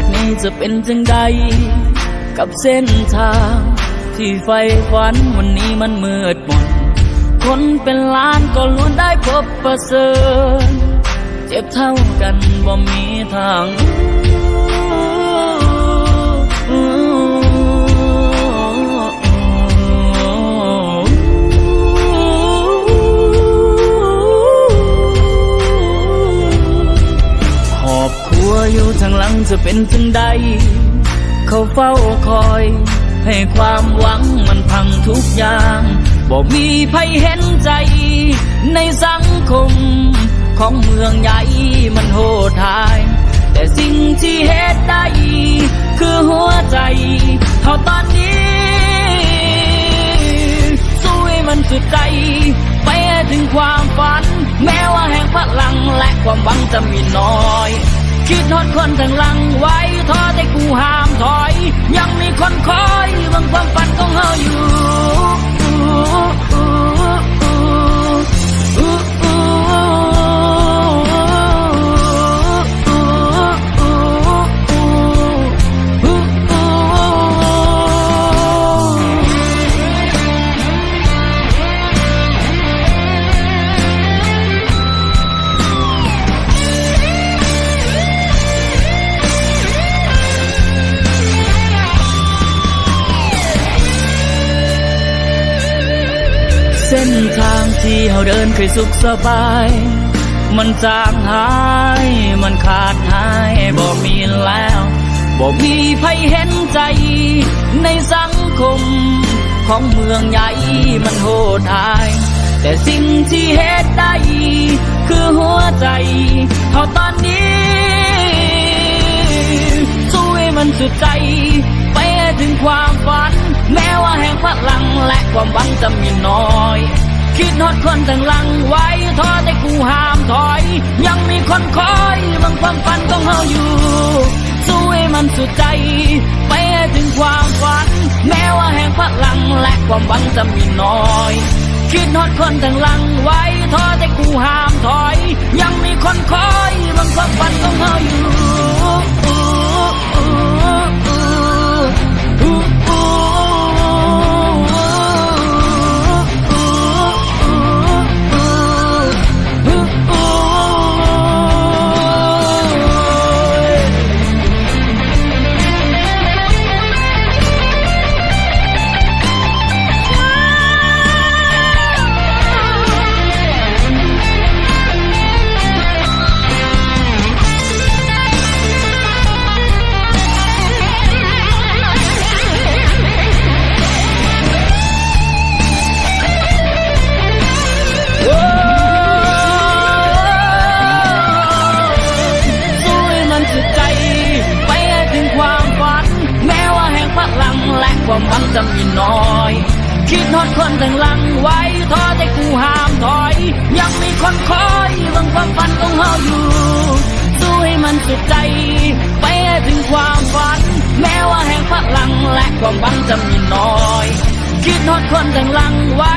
จากนี้จะเป็นจังใด กับเส้นทาง ที่ไฟฝันวันนี้มันมืดมนคนเป็นล้านก็ล้วนได้พบประเสริฐเจ็บเท่ากันบ่มีทางางหลังจะเป็นจังใด เขาเฝ้าคอย ให้ความหวังมันพังทุกอย่างบ่มีใครเห็นใจ ในสังคม ของเมืองใหญ่มันโหดหาย แต่สิ่งที่เหตุได้ คือหัวใจเท่าตอนนี้สู้ให้มันสุดใจ ไปถึงความฝัน แม้ว่าแห่งพลังและความหวังจะมีน้อย คิดทอดคนทางหลังไว้ท้อแต่กูห้ามถอย ยังมีคนคอยบางความฝันของเฮาอยู่ เส้นทางที่เราเดินเคยสุขสบาย มันจางหาย มันขาดหายบ่มีแล้วบ่มีใครเห็นใจ ในสังคม ของเมืองใหญ่มันโหดหาย แต่สิ่งที่เหตุได้ คือหัวใจเท่าตอนนี้สู้ให้มันสุดใจ ไปถึงความฝัน แม้ว่าแห่งพลังและความหวังจะมีน้อย คิดฮอดคนทางหลังไว้ท้อแต่กูห้ามถอย ยังมีคนคอยบางความฝันของเฮาอยู่ สู้ให้มันสุดใจ ไปให้ถึงความฝัน แม้ว่าแห่งพลังและความหวังจะมีน้อยคิดฮอดคนทางหลังไว้ท้อแต่กูห้ามถอย ยังมีคนคอยบางความฝันของเฮาอยู่ ความหวังจำมีน้อย คิดฮอดคนถึงหลังไว้ท้อแต่กูห้ามถอย ยังมีคนคอยบางความฝันของเฮาอยู่สู้ให้มันสุดใจ ไปถึงความฝัน แม้ว่าแห่งพลังและความหวังจำมีน้อย คิดฮอดคนถึงหลังไว้